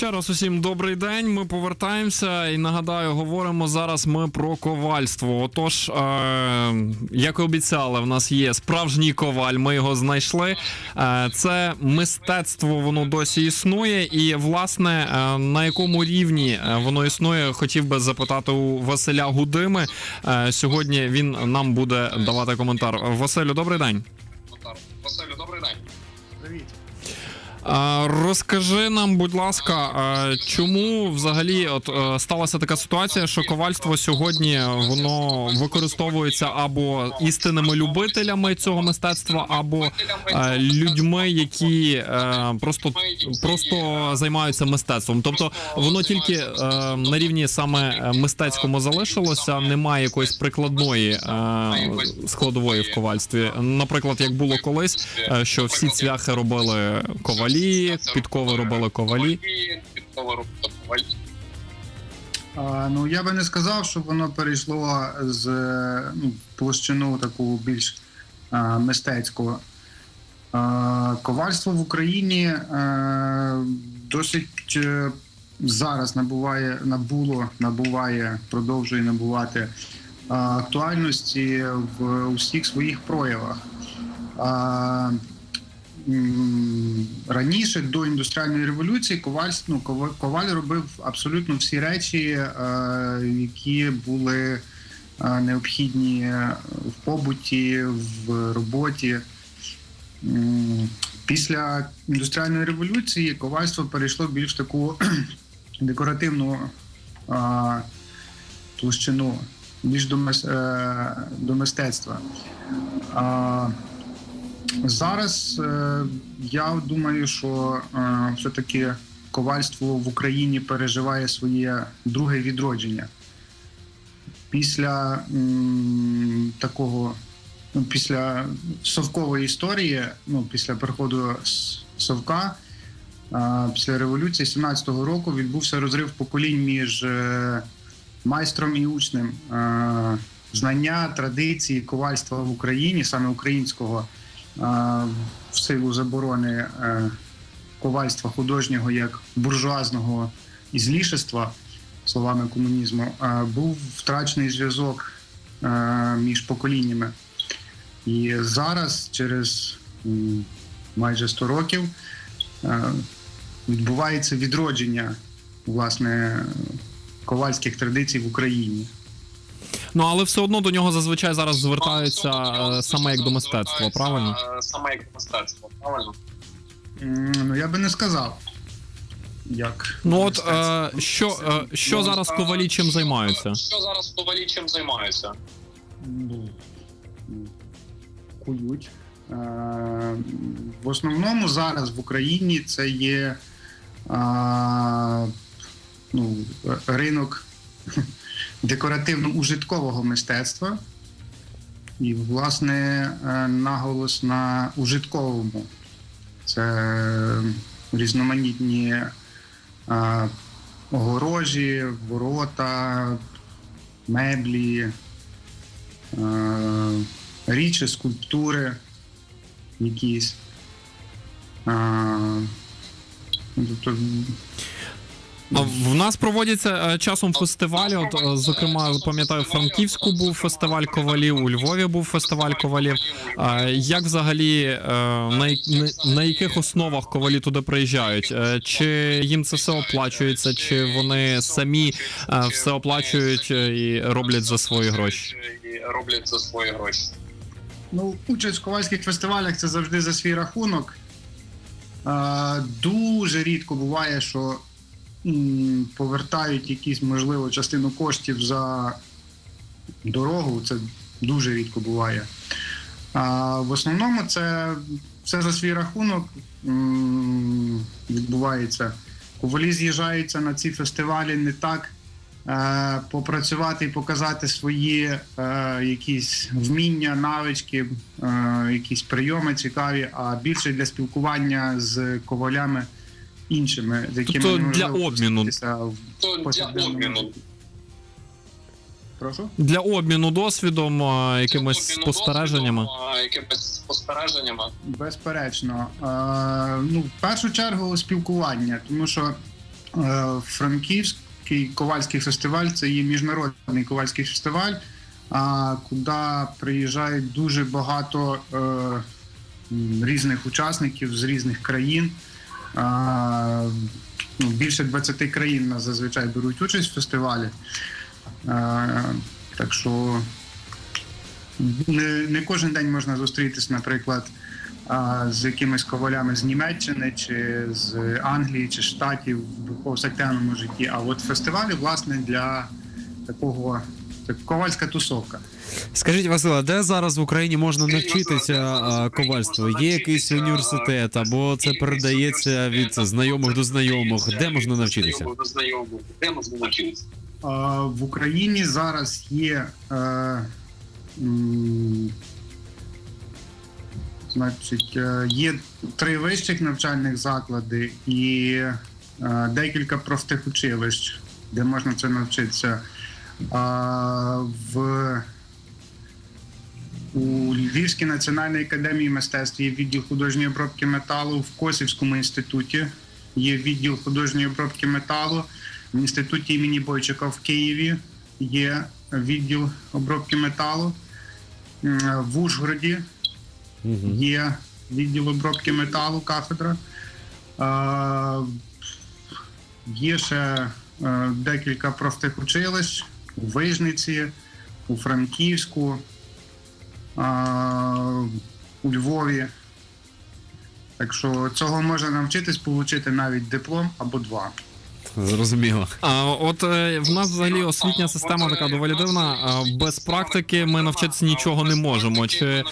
Ще раз усім добрий день. Ми повертаємося і нагадаю, говоримо зараз ми про ковальство. Отож, е- як і обіцяли, в нас є справжній коваль. Ми його знайшли. Е- це мистецтво, воно досі існує. І власне е- на якому рівні е, воно існує, хотів би запитати у Василя Гудими. Е- сьогодні він нам буде давати коментар. Василю, добрий день. Розкажи нам, будь ласка, чому взагалі от е, сталася така ситуація, що ковальство сьогодні воно використовується або істинними любителями цього мистецтва, або е, людьми, які е, просто просто займаються мистецтвом. Тобто воно тільки на рівні саме мистецькому залишилося, немає якоїсь прикладної складової в ковальстві. Наприклад, як було колись, що всі цвяхи робили ковалі, ковалі. Підкови робили ковалі. А, ну я би не сказав, що воно перейшло з е, ну, площину таку більш а, мистецьку. А, ковальство в Україні е, досить е, зараз набуває, набуло, набуває, продовжує набувати а, актуальності в усіх своїх проявах. А, раніше до індустріальної революції коваль, ну, коваль робив абсолютно всі речі, е, які були е, необхідні в побуті, в роботі. Після індустріальної революції ковальство перейшло більш таку декоративну е, площину, більш до, мис- до мистецтва. Зараз е, я думаю, що е, все-таки ковальство в Україні переживає своє друге відродження. Після такого, ну, після совкової історії, ну, після приходу совка, е, після революції 17-го року відбувся розрив поколінь між майстром і учнем. Знання, традиції ковальства в Україні, саме українського в силу заборони е, ковальства художнього як буржуазного ізлішества, словами комунізму, е, був втрачений зв'язок е, між поколіннями. І зараз, через майже 100 років, е, відбувається відродження власне ковальських традицій в Україні. Ну але все одно до нього зазвичай зараз звертаються е, саме як до мистецтва, правильно? Е, Саме як до мистецтва, правильно? М, Ну я би не сказав. Як Ну от е, що, е, що Ну, зараз а, ковалі чим займаються? Що зараз ковалі чим займаються? Ну, кують. Е, В основному зараз в Україні це є а, ну, ринок декоративно-ужиткового мистецтва. І, власне, е, наголос на ужитковому. Це різноманітні огорожі, ворота, меблі, е, річі, скульптури якісь. Е, Тобто, А В нас проводяться е, часом фестивалі. От, е, зокрема, пам'ятаю, в Франківську був фестиваль ковалів, у Львові був фестиваль ковалів. Як взагалі е, на, на- на яких основах ковалі туди приїжджають? Чи їм це все оплачується, чи вони самі все оплачують і роблять за свої гроші? Роблять за свої гроші. ну, участь в ковальських фестивалях це завжди за свій рахунок. Дуже рідко буває, що повертають якісь, можливо, частину коштів за дорогу. Це дуже рідко буває. А в основному це все за свій рахунок відбувається. Ковалі з'їжджаються на ці фестивалі не так е, попрацювати і показати свої е, якісь вміння, навички, е, якісь прийоми цікаві, а більше для спілкування з ковалями іншими, з якими Тобто для обміну. зустрітися в То для повсякденному обміну. житті. Прошу? Для обміну досвідом, е, якимись Обміну спостереженнями. досвідом, а, Якимись спостереженнями. Безперечно. Е, ну, в першу чергу спілкування, тому що Е, Франківський ковальський фестиваль це є міжнародний ковальський фестиваль, а, куди приїжджають дуже багато е, м, різних учасників з різних країн. Ну, більше 20 країн нас зазвичай беруть участь в фестивалі. Так що не, кожен день можна зустрітися, наприклад, з якимись ковалями з Німеччини чи з Англії чи Штатів в повсякденному житті. А от фестивалі, власне, для такого ковальська тусовка. Скажіть, Васила, де зараз в Україні можна навчитися а, ковальству? Є якийсь університет, або це передається від знайомих до знайомих? Де можна навчитися? Де можна навчитися? В Україні зараз є. Е, м, значить, е, є три вищих навчальних заклади і е, декілька профтехучилищ, де можна це навчитися. А, в у Львівській національній академії мистецтв є відділ художньої обробки металу, в Косівському інституті є відділ художньої обробки металу. В інституті імені Бойчика в Києві є відділ обробки металу. В Ужгороді є відділ обробки металу, кафедра. Є ще е, декілька профтехучилищ у Вижниці, у Франківську, у Львові. Так що цього можна навчитись, отримати навіть диплом або два. Зрозуміло. А от е, в нас взагалі освітня система така доволі дивна. Без практики ми навчитися нічого не можемо. Чи е,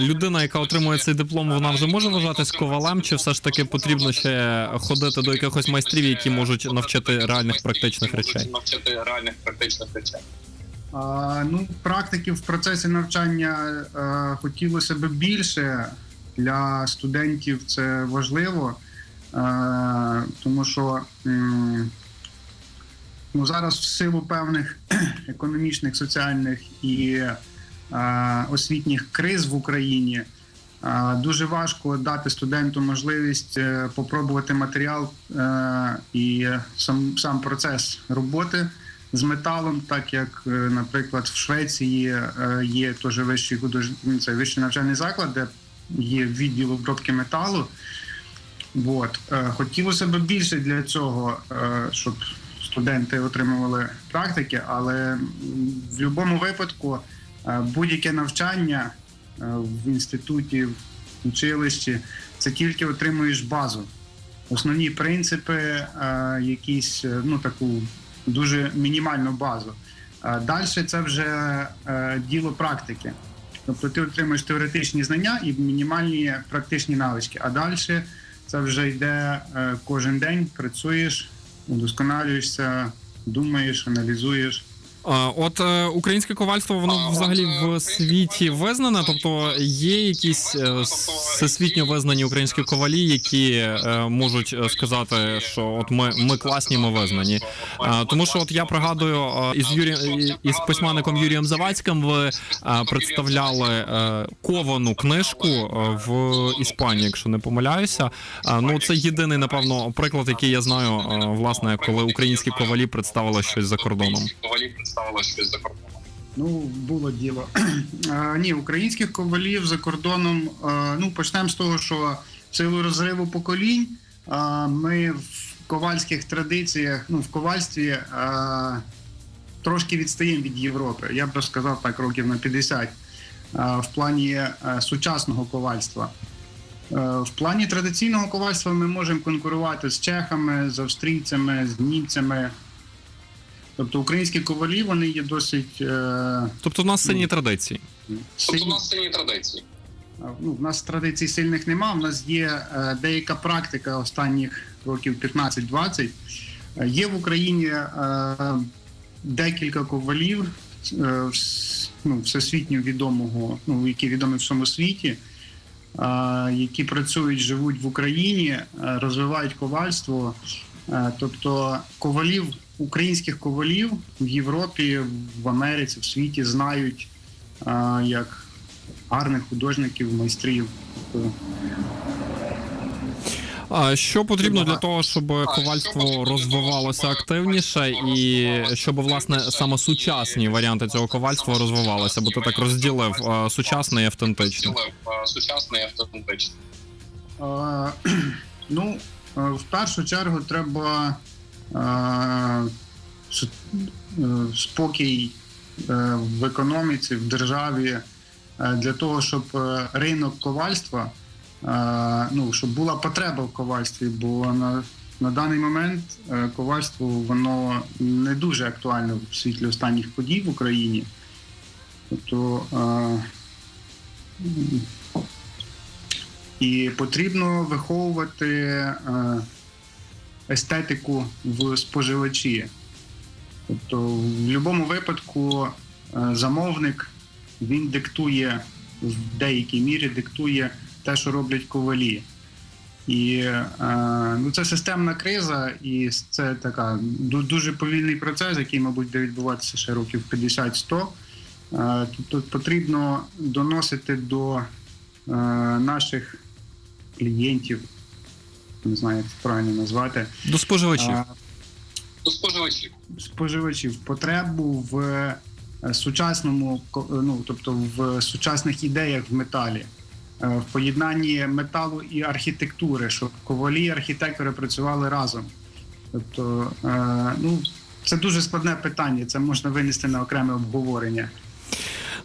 людина, яка отримує цей диплом, вона вже може вважатись ковалем, чи все ж таки потрібно ще ходити до якихось майстрів, які можуть навчити реальних практичних речей? Навчити реальних практичних речей. А, ну, практики в процесі навчання е, хотілося б більше для студентів. Це важливо, тому що ну, зараз в силу певних економічних, соціальних і е, освітніх криз в Україні. е, Дуже важко дати студенту можливість е, попробувати матеріал е, і сам, сам процес роботи з металом, так як, е, наприклад, в Швеції е, є теж вищий худож... це вищий навчальний заклад, де є відділ обробки металу. От. Е, Хотілося б більше для цього, е, щоб студенти отримували практики, але в будь-якому випадку е, будь-яке навчання в інституті, в училищі, це тільки отримуєш базу. Основні принципи, якісь ну таку дуже мінімальну базу. Далі це вже діло практики. Тобто ти отримуєш теоретичні знання і мінімальні практичні навички. А далі це вже йде е, кожен день, працюєш, удосконалюєшся, думаєш, аналізуєш. От е, українське ковальство, воно взагалі в світі визнане, тобто є якісь е, всесвітньо визнані українські ковалі, які е, можуть е, сказати, що от ми, ми класні, ми визнані. Тому що от я пригадую е, із Юрієм із письменником Юрієм Завадським ви е, представляли е, ковану книжку е, в Іспанії, якщо не помиляюся. Ну це єдиний, напевно, приклад, який я знаю, е, власне, коли українські ковалі представили щось за кордоном. Щось за кордоном. Ну, було діло. Ні, українських ковалів за кордоном. ну, почнемо з того, що в силу розриву поколінь е, ми в ковальських традиціях, ну, в ковальстві трошки відстаємо від Європи. Я б сказав так, років на 50 е, в плані е, сучасного ковальства. Е, В плані традиційного ковальства ми можемо конкурувати з чехами, з австрійцями, з німцями. Тобто українські ковалі вони є досить е, Тобто, в нас сильні традиції. Тобто у сильні. нас сильні традиції. Ну, в нас традицій сильних нема. У нас є е, деяка практика останніх років 15-20. Е, Є в Україні е, декілька ковалів е, ну, всесвітньо відомого, ну, які відомі в всьому світі, е, які працюють, живуть в Україні, е, розвивають ковальство. Е, Тобто ковалів, українських ковалів в Європі, в Америці, в світі знають е, як гарних художників, майстрів. Тобто, А що потрібно для того, щоб ковальство розвивалося активніше, і щоб власне саме сучасні варіанти цього ковальства розвивалися? Бо ти так розділив е, сучасне і автентичне. Е, сучасний і автентичний. Е, Ну, в першу чергу треба спокій е, в економіці, в державі е, для того, щоб е, ринок ковальства, е, ну, щоб була потреба в ковальстві, бо на, на даний момент е, ковальство воно не дуже актуальне в світлі останніх подій в Україні. Тобто е, і потрібно виховувати е, естетику в споживачі. Тобто, в будь-якому випадку е, замовник він диктує в деякій мірі диктує те, що роблять ковалі. І е, ну, це системна криза, і це така дуже повільний процес, який, мабуть, буде відбуватися ще років 50-100. Е, Тобто потрібно доносити до наших клієнтів, не знаю, як це правильно назвати, До споживачів. а, До споживачів. споживачів потребу в е, сучасному, ко- ну тобто в сучасних ідеях в металі, е, в поєднанні металу і архітектури, щоб ковалі і архітектори працювали разом. Тобто, е, ну це дуже складне питання, це можна винести на окреме обговорення.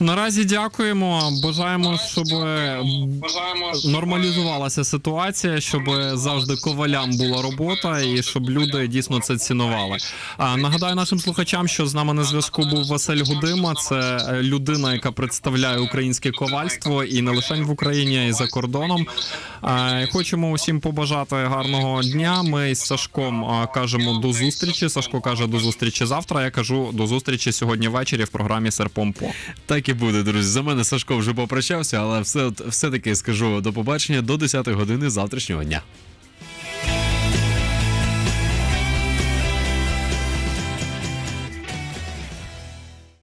Наразі дякуємо. Бажаємо, щоб нормалізувалася ситуація, щоб завжди ковалям була робота, і щоб люди дійсно це цінували. А нагадаю нашим слухачам, що з нами на зв'язку був Василь Гудима. Це людина, яка представляє українське ковальство і не лише в Україні, а й за кордоном. Хочемо усім побажати гарного дня. Ми з Сашком кажемо до зустрічі. Сашко каже до зустрічі завтра. Я кажу до зустрічі сьогодні ввечері в програмі Серпомпо. Так і буде, друзі. За мене Сашко вже попрощався, але все, все таки скажу до побачення до 10 години завтрашнього дня.